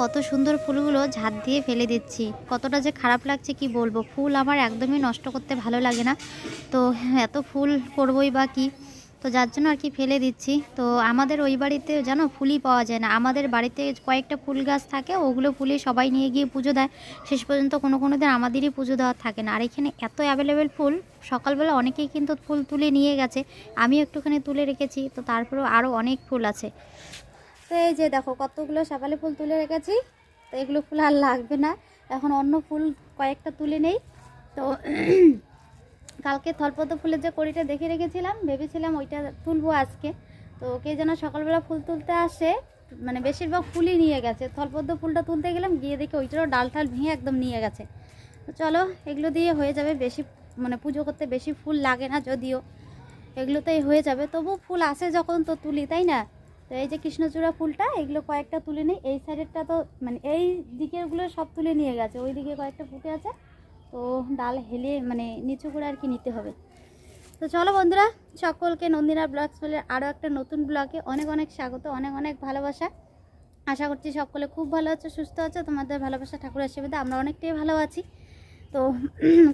কত সুন্দর ফুলগুলো ঝাঁত দিয়ে ফেলে দিচ্ছি। কতটা যে খারাপ লাগছে কি বলব? ফুল আমার একদমই নষ্ট করতে ভালো লাগে না। তো এত ফুল করবই বা কি? তো যার জন্য আর কি ফেলে দিচ্ছি। তো আমাদের ওই বাড়িতে জানো ফুলই পাওয়া যায় না। আমাদের বাড়িতে কয়েকটা ফুল গাছ থাকে, ওগুলো ফুলে সবাই নিয়ে গিয়ে পুজো দেয়। শেষ পর্যন্ত কোনো কোনো দিন আমাদেরই পুজো দেওয়ার থাকে না। আর এখানে এত অ্যাভেলেবেল ফুল, সকালবেলা অনেকেই কিন্তু ফুল তুলে নিয়ে গেছে। আমি একটুখানি তুলে রেখেছি। তো তারপরেও আরও অনেক ফুল আছে। তো এই যে দেখো, কতগুলো সাপালি ফুল তুলে রেখেছি। তো এগুলো ফুল আর লাগবে না। এখন অন্য ফুল কয়েকটা তুলে নেই। তো কালকে থলপদ্ম ফুলের যে কড়িটা দেখে রেখেছিলাম, ভেবেছিলাম ওইটা তুলবো আজকে। তো কে যেন সকালবেলা ফুল তুলতে আসে মানে বেশিরভাগ ফুলই নিয়ে গেছে। থলপদ্ম ফুলটা তুলতে গেলাম, গিয়ে দেখে ওইটারও ডাল ঠাল ভেঙে একদম নিয়ে গেছে। তো চলো, এগুলো দিয়ে হয়ে যাবে বেশি মানে পুজো করতে বেশি ফুল লাগে না যদিও। এগুলোতেই হয়ে যাবে। তবু ফুল আসে যখন তো তুলি, তাই না? তো এই যে কৃষ্ণচূড়া ফুলটা, এগুলো কয়েকটা তুলে নিই। এই সাইডেরটা তো মানে এই দিকেরগুলো সব তুলে নিয়ে গেছে। ওই দিকে কয়েকটা ফুটে আছে। তো ডাল হেলে মানে নিচু করে আর কি নিতে হবে। তো চলো বন্ধুরা, সকলকে নন্দিনা ব্লগ স্কুলের আরও একটা নতুন ব্লগে অনেক অনেক স্বাগত, অনেক অনেক ভালোবাসা। আশা করছি সকলে খুব ভালো আছো, সুস্থ আছো। তোমাদের ভালোবাসা, ঠাকুরের আশীর্বাদে আমরা অনেকটাই ভালো আছি। তো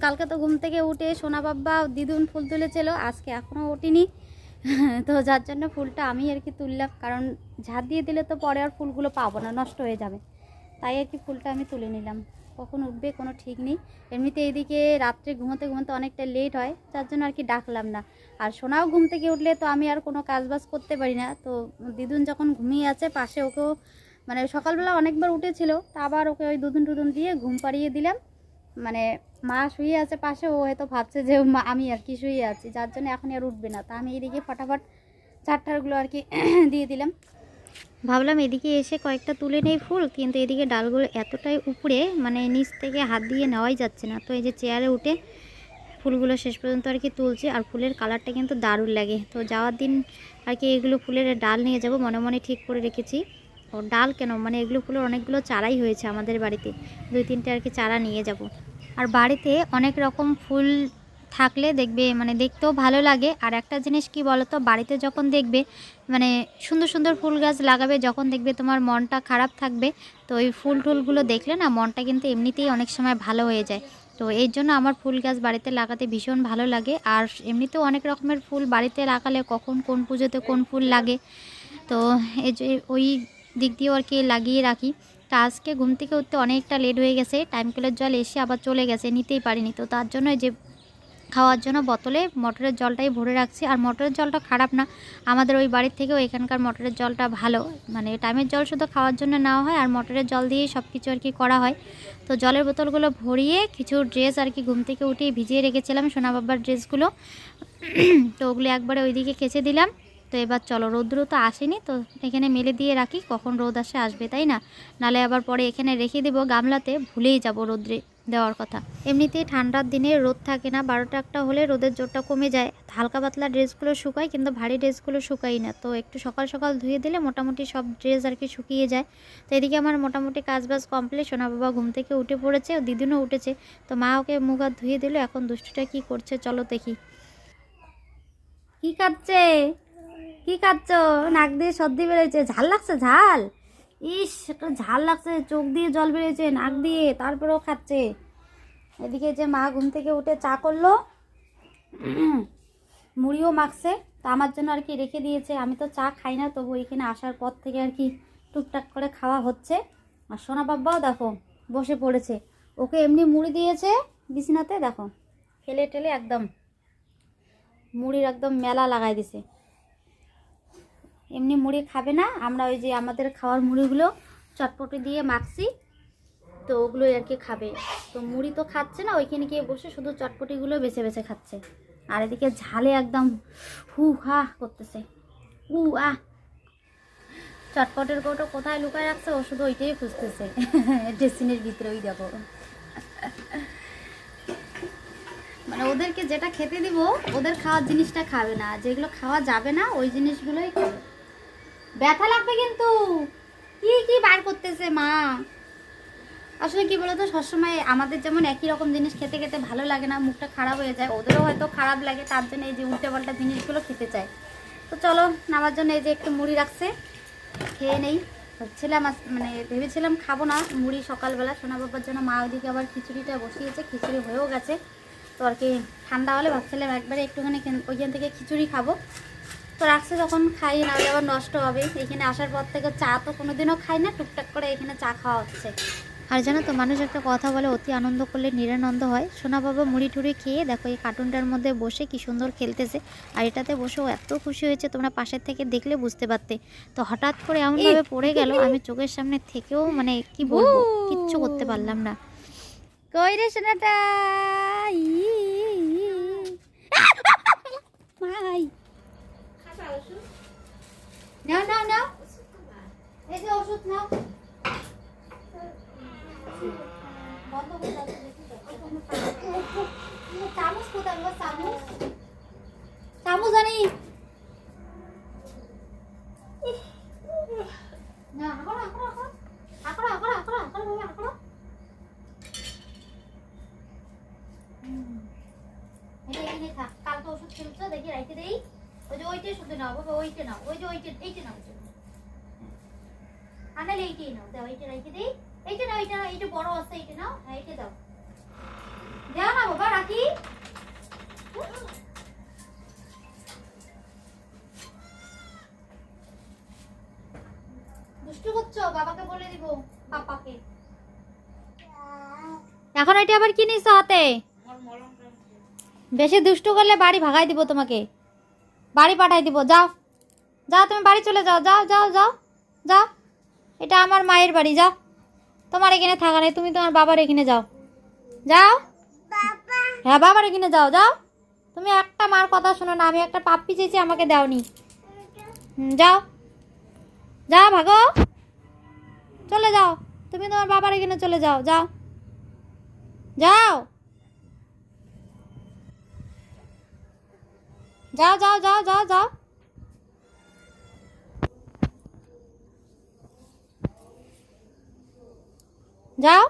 কালকে তো ঘুম থেকে উঠে সোনা বাব্বা দিদুন ফুল তুলেছিল, আজকে এখনও উঠিনি তো যার জন্য ফুলটা আমি আর কি তুললাম, কারণ ঝাঁট দিয়ে দিলে তো পরে আর ফুলগুলো পাবো না, নষ্ট হয়ে যাবে। তাই আর কি ফুলটা আমি তুলে নিলাম। কখন উঠবে কোনো ঠিক নেই। এমনিতে এইদিকে রাত্রে ঘুমোতে ঘুমোতে অনেকটা লেট হয়, যার জন্য আর কি ডাকলাম না। আর সোনাও ঘুম থেকে উঠলে তো আমি আর কোনো কাজ বাজ করতে পারি না। তো দিদুন যখন ঘুমিয়ে আছে, পাশে ওকেও মানে সকালবেলা অনেকবার উঠেছিল, তা আবার ওকে ওই দুদুন টুদুন দিয়ে ঘুম পাড়িয়ে দিলাম। মানে মা শুয়ে আছে পাশে, ও হয়তো ভাবছে যে আমি আর কি শুয়ে আছি? যার জন্য এখন আর উঠবে না। তা আমি এদিকে ফটাফট চারটারগুলো আর কি দিয়ে দিলাম। ভাবলাম এদিকে এসে কয়েকটা তুলে নেই ফুল, কিন্তু এদিকে ডালগুলো এতটাই উপরে মানে নিচ থেকে হাত দিয়ে নেওয়াই যাচ্ছে না। তো এই যে চেয়ারে উঠে ফুলগুলো শেষ পর্যন্ত আর কি তুলছি, আর ফুলের কালারটা কিন্তু দারুণ লাগে। তো যাওয়ার দিন আর কি এগুলো ফুলের ডাল নিয়ে যাব, মনে মনে ঠিক করে রেখেছি। ও ডাল কেন? মানে এগুলো ফুলের অনেকগুলো চারাই হয়েছে আমাদের বাড়িতে। দুই তিনটে আর কি চারা নিয়ে যাব। আর বাড়িতে অনেক রকম ফুল থাকলে দেখবে মানে দেখতেও ভালো লাগে। আর একটা জিনিস কি বলতো? বাড়িতে যখন দেখবে মানে সুন্দর সুন্দর ফুল গাছ লাগাবে, যখন দেখবে তোমার মনটা খারাপ থাকবে, তো ওই ফুল টুলগুলো দেখলে না মনটা কিন্তু এমনিতেই অনেক সময় ভালো হয়ে যায়। তো এই জন্য আমার ফুল গাছ বাড়িতে লাগাতে ভীষণ ভালো লাগে। আর এমনিতেও অনেক রকমের ফুল বাড়িতে লাগালে কখন কোন পুজোতে কোন ফুল লাগে? তো এই যে ওই দিক দিয়েও আর কি লাগিয়ে রাখি। তা আজকে ঘুম থেকে উঠতে অনেকটা লেট হয়ে গেছে টাইম কলের জল এসে আবার চলে গেছে, নিতেই পারিনি। তো তার জন্য যে খাওয়ার জন্য বোতলে মটরের জলটাই ভরে রাখছি। আর মটরের জলটা খারাপ না, আমাদের ওই বাড়ির থেকেও এখানকার মটরের জলটা ভালো। মানে টাইমের জল শুধু খাওয়ার জন্য নেওয়া হয়, আর মটরের জল দিয়েই সব কিছু আর কি করা হয়। তো জলের বোতলগুলো ভরিয়ে কিছু ড্রেস আর কি ঘুম থেকে উঠিয়ে ভিজিয়ে রেখেছিলাম সোনা বাবার ড্রেসগুলো তো ওগুলো একবারে ওইদিকে কেচে দিলাম। তো এবার চলো, রৌদ্র তো আসেনি তো এখানে মেলে দিয়ে রাখি, কখন রোদ আসে আসবে, তাই না? নালে আবার পরে এখানে রেখে দেবো গামলাতে, ভুলেই যাব রোদ্রে দেওয়ার কথা। এমনিতেই ঠান্ডার দিনে রোদ থাকে না, বারোটা একটা হলে রোদের জোরটা কমে যায়। হালকা পাতলা ড্রেসগুলো শুকায়, কিন্তু ভারী ড্রেসগুলো শুকাই না। তো একটু সকাল সকাল ধুয়ে দিলে মোটামুটি সব ড্রেস আর কি শুকিয়ে যায়। তো এদিকে আমার মোটামুটি কাজ বাজ কমপ্লিট, সোনা বাবা ঘুম থেকে উঠে পড়েছে, ও দিদিনও উঠেছে। তো মা ওকে মুখ হাত ধুয়ে দিল, এখন দুষ্টুটা কি করছে চলো দেখি। কি খাচ্ছে কি খাচ্ছ? নাক দিয়ে সর্দি বেরোয়েছে ঝাল লাগছে, ঝাল? ইস ঝাল লাগছে। চোখ দিয়ে জল বেরিয়েছে নাক দিয়ে, তারপরেও খাচ্ছে। এদিকে যে মা ঘুম থেকে উঠে চা করল, মুড়িও মাখছে, তা আমার জন্য আর কি রেখে দিয়েছে। আমি তো চা খাই না, তবু এখানে আসার পর থেকে আর কি টুকটাক করে খাওয়া হচ্ছে। আর সোনা বাব্বাও দেখো, বসে পড়েছে। ওকে এমনি মুড়ি দিয়েছে বিছানাতে, দেখো ঠেলে ঠেলে একদম মুড়ির একদম মেলা লাগাই দিছে। এমনি মুড়ি খাবে না। আমরা ওই যে আমাদের খাওয়ার মুড়িগুলো চটপটি দিয়ে মাখছি, তো ওগুলোই আর কি খাবে। তো মুড়ি তো খাচ্ছে না, ওইখানে গিয়ে বসে শুধু চটপটিগুলো বেছে বেছে খাচ্ছে। আর এদিকে ঝালে একদম হু হা করতেছে। উ আহ চটপটের কৌটো কোথায় লুকায় রাখছে, ও শুধু ওইটাই খুঁজতেছে। ড্রেসিনের ভিতরে ওই দেখো মানে ওদেরকে যেটা খেতে দিব, ওদের খাওয়ার জিনিসটা খাবে না। যেগুলো খাওয়া যাবে না, ওই জিনিসগুলোই খাবে। ব্যথা লাগবে কিন্তু। কি কি বার করতেছে মা? আসলে কি বলতো, সবসময় আমাদের যেমন একই রকম জিনিস খেতে খেতে ভালো লাগে না, মুখটা খারাপ হয়ে যায়, ওদেরও হয়তো খারাপ লাগে, তার জন্য এই যে উল্টে পাল্টা জিনিসগুলো খেতে চায়। তো চলো, নামার জন্য এই যে একটু মুড়ি রাখছে, খেয়ে নেই। আজ- মানে ভেবেছিলাম খাব না, মুড়ি সকালবেলা, সোনা বাবার জন্য মা ওদিকে আবার খিচুড়িটা বসিয়েছে, খিচুড়ি হয়েও গেছে। তো আর কি ঠান্ডা হলে ভাবছিলাম একবারে একটুখানি ওইখান থেকে খিচুড়ি খাব। তো রাখছে যখন খাই না হলে আবার নষ্ট হবে। এখানে আসার পর থেকে চা তো কোনোদিনও খাই না টুকটাক করে এখানে চা খাওয়া হচ্ছে। আর জানো তো মানুষ একটা কথা বলে অতি আনন্দ করলে নিরানন্দ হয়। সোনা বাবা মুড়ি টুড়ি খেয়ে দেখো এই কার্টুনটার মধ্যে বসে কি সুন্দর খেলতেছে। আর এটাতে বসেও এত খুশি হয়েছে তোমরা পাশের থেকে দেখলে বুঝতে পারতে। তো হঠাৎ করে এমনভাবে পড়ে গেল আমি চোখের সামনে থেকেও মানে কি বলব কিচ্ছু করতে পারলাম না। কই রে সোনাটা? ভাই নাও নাও নাও এই যে ওষুধ নাও। চামচ কোথায় চামচ? চামচ আনি। না হাঁকড়ো হাঁকড়ো হাঁকড়ো হাঁকড়ো হাঁকড়ো হাঁকড়ো বাবা হাঁকড়ো হুম। এটা এখানে থাক কালকে ওষুধ খেলছো দেখি রাইতে দেই ওই যে ওইটাই শুধু নাও বাবা ওইটা নাও ওই যে ওইটা এইটা নাও আনালে এইটাই নাও দাও এইটা রাইতে দেই। এইটা নাও এইটা এইটা বড় আছে এইটা নাও হ্যাঁ এইটা দাও। দাও না বাবা রাখি। দুষ্টু করছ? বাবাকে বলে দিব পাপাকে। এখন ওইটা আবার কি নিছো হাতে? বেশি দুষ্টু করলে বাড়ি ভাগাই দিব তোমাকে। বাড়ি পাঠাই দিব যাও। যাও তুমি বাড়ি চলে যাও যাও যাও যাও যাও। এটা আমার মায়ের বাড়ি যাও। তোমার এখানে থাকা নেই তুমি তোমার বাবার এখানে যাও। যাও। হ্যাঁ বাবার এখানে যাও যাও। তুমি একটা মার কথা শোনো না আমি একটা পাপ্পি চেয়েছি আমাকে দাওনি। যাও। যাও ভাগো। চলে যাও। তুমি তোমার বাবার এখানে চলে যাও যাও। যাও। যাও যাও যাও যাও যাও। যাও।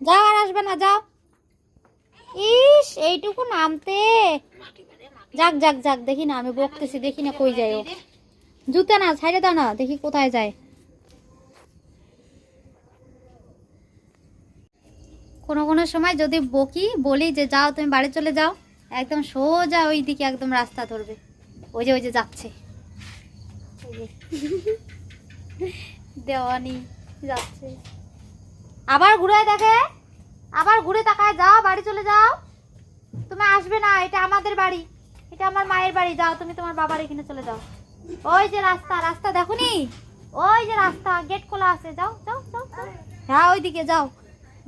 যাও আর আসবে না, যাও। ইস, এইটুকু নামতে। যাক যাক যাক, দেখি না, আমি বকতেছি, দেখি না কই যায় ও। জুতা না, ছাইড়ে দাও না, দেখি কোথায় যায়। কোনো কোনো সময় যদি বকি, বলি যে যাও, তুমি বাড়ি চলে যাও। একদম সোজা ওই দিকে একদম রাস্তা ধরবে। ওই যে ওই যে যাচ্ছে। দেওয়ানি যাচ্ছে। আবার ঘুরে দেখে। আবার ঘুরে তাকায়। যাও বাড়ি চলে যাও। তুমি আসবে না এটা আমাদের বাড়ি। এটা আমার মায়ের বাড়ি। যাও তুমি তোমার বাবার এখানে চলে যাও। ওই যে রাস্তা রাস্তা দেখো নি? ওই যে রাস্তা গেট খোলা আছে। যাও যাও যাও। হ্যাঁ ওইদিকে যাও।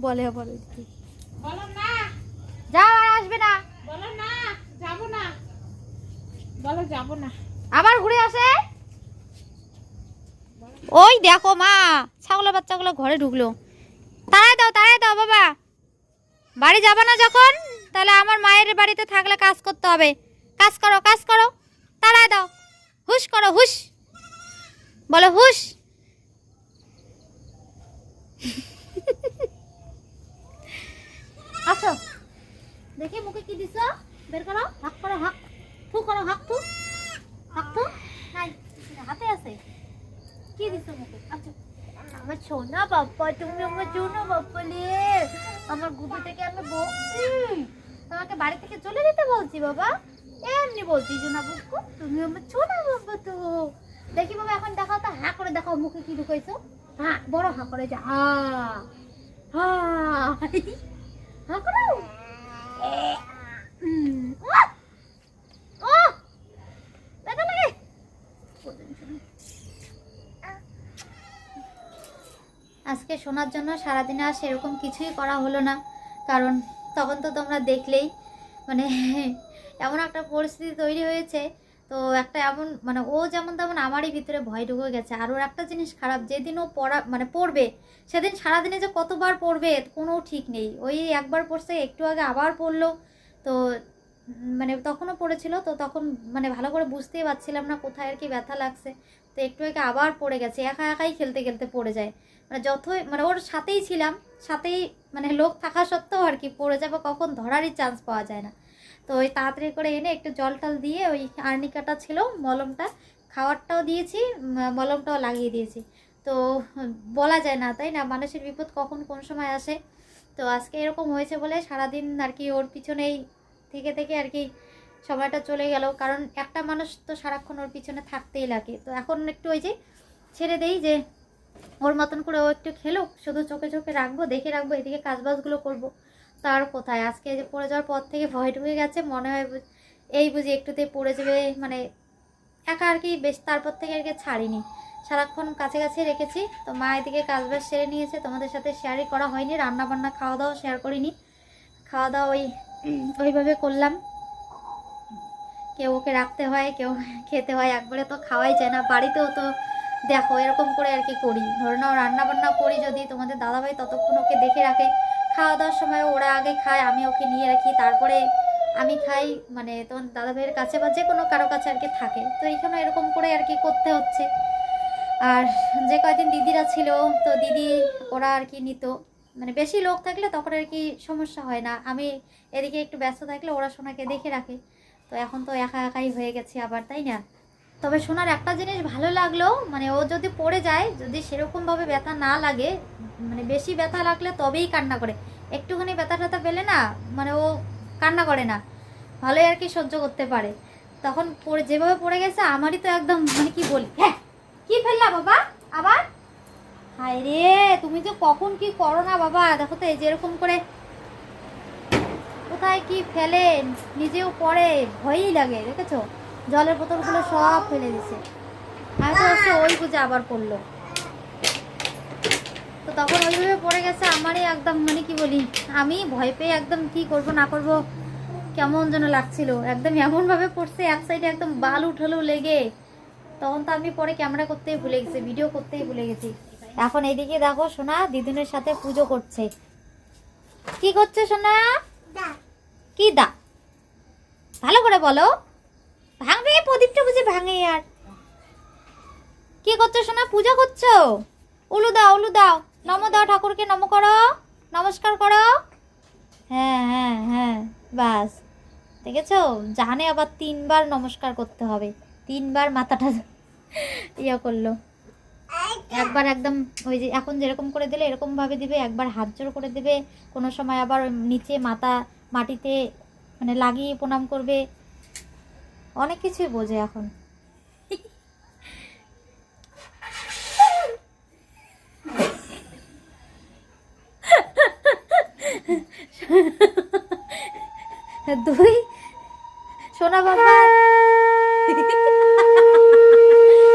বলে বলে বলো না যাও আর আসবে না। বলো আবার ঘুরে আসে? ওই দেখো মা, ছাগলের বাচ্চাগুলো ঘরে ঢুকলো। তাড়াই দাও তাড়াই দাও বাবা। বাড়ি যাবে না যখন, তাহলে আমার মায়ের বাড়িতে থাকলে কাজ করতে হবে। কাজ করো কাজ করো। তাড়াই দাও। হুশ করো, হুশ। বলো, হুশ আসো দেখি মুখে কি দিছ বের করো, হাক করো, হাক। ফু করো, হাক ফু। হাক ফু। নাই হাতে আছে। কি দিছ মুখে? আচ্ছা আমার সোনা বাপ্পা, তুমি আমার সোনা বাপ্পা আমার গুপি থেকে আমি বলছি তোমাকে বাড়ি থেকে চলে যেতে বলছি বাবা। এমনি বলছি সোনা বুকু তুমি আমার সোনা বাপ্পা তো। দেখি বাবা, এখন দেখাও তো, হা করে দেখাও মুখে কি ঢুকাইছো হ্যাঁ বড় হা করে যা, হা। হা হা করো। আজকে শোনার জন্য সারাদিনে আর সেরকম কিছুই করা হলো না। কারণ তখন তো তোমরা দেখলেই মানে এমন একটা পরিস্থিতি তৈরি হয়েছে, তো একটা এমন মানে ও যেমন তেমন আমারই ভিতরে ভয় ঢুকে গেছে। আর ওর একটা জিনিস খারাপ, যেদিন ও পড়া মানে পড়বে, সেদিন সারাদিনে যে কতবার পড়বে কোনো ঠিক নেই। ওই একবার পড়ছে, একটু আগে আবার পড়ল তো মানে তখনও পড়েছিল, তো তখন মানে ভালো করে বুঝতেই পারছিলাম না কোথায় আর কি ব্যথা লাগছে। তো একটু আগে আবার পড়ে গেছে, একা একাই খেলতে খেলতে পড়ে যায়। মানে যতই মানে ওর সাথেই ছিলাম, সাথেই মানে লোক থাকা সত্ত্বেও আর কি পড়ে যাব কখন ধরারই চান্স পাওয়া যায় না। তো ওই তাড়াতাড়ি করে এনে একটু জল টল দিয়ে ওই আর্নিকাটা ছিল মলমটা, খাওয়ারটাও দিয়েছি মলমটাও লাগিয়ে দিয়েছি। তো বলা যায় না, তাই না? মানুষের বিপদ কখন কোন সময় আসে? তো আজকে এরকম হয়েছে বলে সারাদিন আর কি ওর পিছনেই থেকে থেকে আর কি সময়টা চলে গেল। কারণ একটা মানুষ তো সারাক্ষণ ওর পিছনে থাকতেই লাগে। তো এখন একটু ওই যে ছেড়ে দেই যে ওর মতন করে ও একটু খেলুক, শুধু চোখে চোখে রাখব, দেখে রাখব, এদিকে কাজবাজগুলো করব। তার কোথায়? আজকে যে পড়ে যাওয়ার পর থেকে ভয় ঢুকে গেছে, মনে হয় এই বুঝি একটুতে পড়ে যাবে মানে একা আর কি বেশ তারপর থেকে আর কি ছাড়িনি। সারাক্ষণ কাছে কাছে রেখেছি। তো মা এদিকে কাজবাজ সেরে নিয়েছে, তোমাদের সাথে শেয়ারই করা হয়নি রান্না বান্না খাওয়া দাওয়া শেয়ার করিনি। খাওয়া দাওয়া ওই ওইভাবে করলাম। কেউ ওকে রাখতে হয়, কেউ খেতে হয়, একবারে তো খাওয়াই যায় না, বাড়িতেও তো দেখো এরকম করে আর কি করি। ধরে নাও রান্না বান্না করি যদি তোমাদের দাদাভাই ততক্ষণ ওকে দেখে রাখে। খাওয়া দাওয়ার সময় ওরা আগে খায়, আমি ওকে নিয়ে রাখি, তারপরে আমি খাই মানে তোমার দাদাভাইয়ের কাছে বা যে কোনো কারও কাছে আর কি থাকে। তো এইখানে এরকম করে আর কি করতে হচ্ছে। আর যে কয়দিন দিদিরা ছিল, তো দিদি, ওরা আর কি নিত। মানে বেশি লোক থাকলে তখন আর কি সমস্যা হয় না। আমি এদিকে একটু ব্যস্ত থাকলে ওরা সোনাকে দেখে রাখে। তো এখন তো একা একাই হয়ে গেছে আবার, তাই না? তবে সোনার একটা জিনিস ভালো লাগল মানে ও যদি পড়ে যায়, যদি সেরকমভাবে ব্যথা না লাগে মানে বেশি ব্যথা লাগলে তবেই কান্না করে। একটুখানি ব্যথা ট্যাথা পেলে না মানে ও কান্না করে না। ভালোই আর কি সহ্য করতে পারে। তখন পড়ে, যেভাবে পড়ে গেছে, আমারই তো একদম মানে কি বলি হ্যাঁ কি ফেললা বাবা? আবার? হায় রে, তুমি যে কখন কি করো না বাবা? দেখো তো এই যে এরকম করে। কোথায় কি ফেলে, নিজেও পড়ে, ভয়ই লাগে, দেখেছ? জলের বোতলগুলো সব ফেলে দিছে। আমি ওই বুঝে আবার পড়ল। তো তখন ওইভাবে পড়ে গেছে, আমারই একদম মানে কি বলি, আমি ভয় পেয়ে একদম কি করব, না করব, কেমন যেন লাগছিল। একদম এমনভাবে পড়ছে, এক সাইডে একদম বাল উঠালো লেগে। তখন তো আমি পরে ক্যামেরা করতেই ভুলে গেছি ভিডিও করতেই ভুলে গেছি। এখন এইদিকে দেখো সোনা দিদুনের সাথে পুজো করছে। কি করছে সোনা? কি দা? ভালো করে বলো। ভাঙবে? প্রদীপটা বুঝে ভাঙে আর। কি করছ সোনা? পূজা করছ? উলু দাও উলু দাও। নম দাও ঠাকুরকে, নম করো। নমস্কার করো। হ্যাঁ হ্যাঁ হ্যাঁ বাস। দেখেছ? জানে আবার তিনবার নমস্কার করতে হবে। তিনবার মাথাটা ইয়ে করল। একবার একদম ওই যে এখন যেরকম করে দিলে এরকম ভাবে দিবে, একবার হাত জোর করে দেবে, কোনো সময় আবার নিচে মাথা, মাটিতে মানে লাগিয়ে প্রণাম করবে। অনেক কিছুই বোঝে এখন। দুই, সোনা বাবা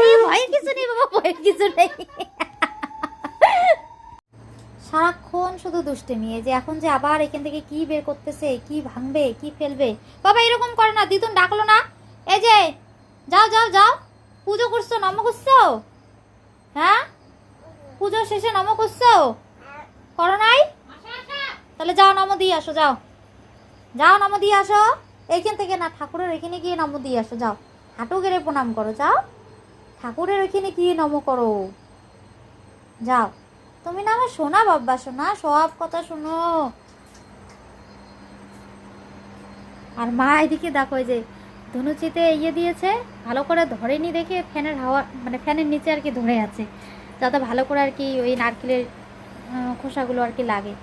এই ভয়ের কিছু নেই বাবা ভয়ের কিছু নেই। সারাক্ষণ শুধু দুষ্টে নিয়ে যে এখন যে আবার এখান থেকে কি বের করতেছে, কি ভাঙবে, কি ফেলবে। বাবা, এরকম করে না দিদুন ডাকলো না। এই যে, যাও যাও যাও। পুজো করছ, নম করছ? হ্যাঁ? পুজো শেষে নম করছ? করো নাই? তাহলে যাও, নম দিয়ে আসো, যাও। যাও, নম দিয়ে আসো। এইখান থেকে না, ঠাকুরের এখানে গিয়ে নম দিয়ে আসো, যাও। হাঁটু গেড়ে প্রণাম করো, যাও। ঠাকুরের ওইখানে গিয়ে নম করো? যাও। তুমি না আমার শোনা বাব্বা শোনা সব কথা শোনো। আর মা এদিকে দেখো এই যে ধনুচিতে ইয়ে দিয়েছে ভালো করে ধরেনি দেখে ফ্যানের হাওয়া মানে ফ্যানের নিচে আর কি ধরে আছে। যাতে ভালো করে আর কি ওই নারকেলের খোসাগুলো আর কি লাগে।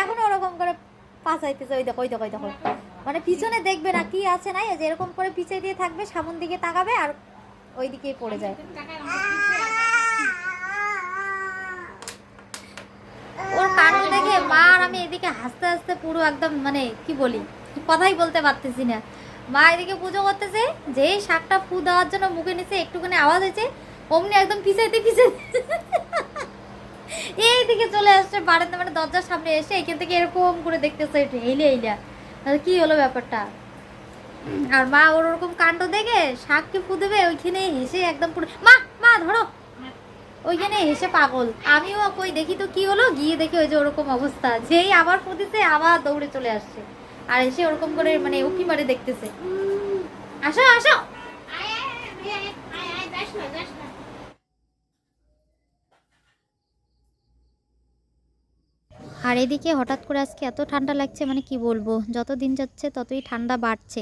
এখন ওরকম করে পাশাইতেছে ওই দেখো ওই দেখো ওই দেখো। মানে পিছনে দেখবে না কি আছে নাই, যে এরকম করে পিছিয়ে দিয়ে থাকবে, সামন দিকে তাকাবে আর ওই দিকেই পড়ে যায়। ওর কাণ্ড দেখে, মা আর আমি এদিকে হাসতে হাসতে পুরো একদম মানে কি বলি কথাই বলতে পারতেছি না মা এদিকে পুজো করতেছে, যেই শাকটা ফু দেওয়ার জন্য মুখে নিচে একটুখানি আওয়াজ হয়েছে, অমনি একদম পিছাইতে পিছাইতে এইদিকে চলে আসছে বারান্দা মানে দরজার সামনে এসে এখান থেকে এরকম করে দেখতেছে এইলে এইলা তাহলে কি হলো ব্যাপারটা আর মা ওর ওরকম কাণ্ড দেখে শাককে ফু দেবে ওইখানে হেসে একদম পুরো মা মা ধরো ওইখানে হেসে পাগল আমিও কই দেখি তো কি হলো গিয়ে দেখি ওই যে ওরকম অবস্থা যেই আবার পুঁতিতে আবার দৌড়ে চলে আসছে আর এসে ওরকম করে মানে উকি মারে দেখতেছে আসো আসো আয়, যাস না, যাস না। আর এদিকে হঠাৎ করে আজকে এত ঠান্ডা লাগছে মানে কি বলব? যত দিন যাচ্ছে ততই ঠান্ডা বাড়ছে।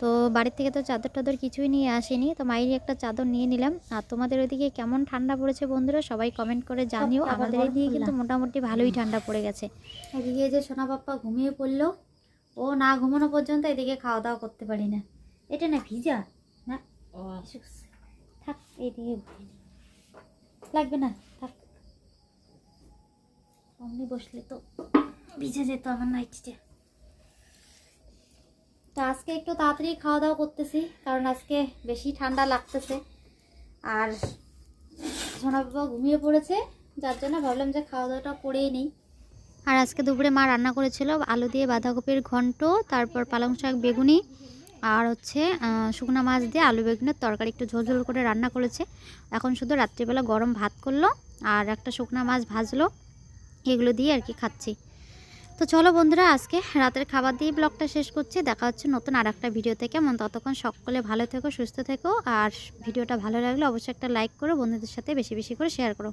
তো বাড়ির থেকে তো চাদর টাদর কিছুই নিয়ে আসেনি। তো মায়েরই একটা চাদর নিয়ে নিলাম। আর তোমাদের ওইদিকে কেমন ঠান্ডা পড়েছে বন্ধুরা সবাই কমেন্ট করে জানিও। আমাদের এদিকে কিন্তু মোটামুটি ভালোই ঠান্ডা পড়ে গেছে। এদিকে যে সোনা বাপ্পা ঘুমিয়ে পড়ল। ও না ঘুমানো পর্যন্ত এদিকে খাওয়া দাওয়া করতে পারি না। এটা না ভিজা? না? ও। থাক নি। লাগবে না? থাক। অমনি বসলে তো ভিজে যেত আমার নাইটিটা তো আজকে একটু তাড়াতাড়ি খাওয়া দাওয়া করতেছি, কারণ আজকে বেশি ঠান্ডা লাগতেছে। আর সোনা বাবা ঘুমিয়ে পড়েছে, যার জন্য ভাবলাম যে খাওয়া দাওয়াটা করেই নেই। আর আজকে দুপুরে মা রান্না করেছিল, আলু দিয়ে বাঁধাকপির ঘন্ট, তারপর পালং শাক, বেগুনি, আর হচ্ছে শুকনো মাছ দিয়ে আলু, বেগুনের তরকারি, একটু ঝোল ঝোল করে রান্না করেছে। এখন শুধু রাত্রিবেলা গরম ভাত করল, আর একটা শুকনো মাছ ভাজলো। এগুলো দিয়ে আর কি খাচ্ছি। তো চলো বন্ধুরা, আজকে রাতের খাবার দিয়ে ব্লগটা শেষ করছি। দেখা হচ্ছে নতুন আর একটা ভিডিওতে। কেমন? ততক্ষণ সকলে ভালো থেকো, সুস্থ থেকো। আর ভিডিওটা ভালো লাগলে অবশ্যই একটা লাইক করো, বন্ধুদের সাথে বেশি বেশি করে শেয়ার করো।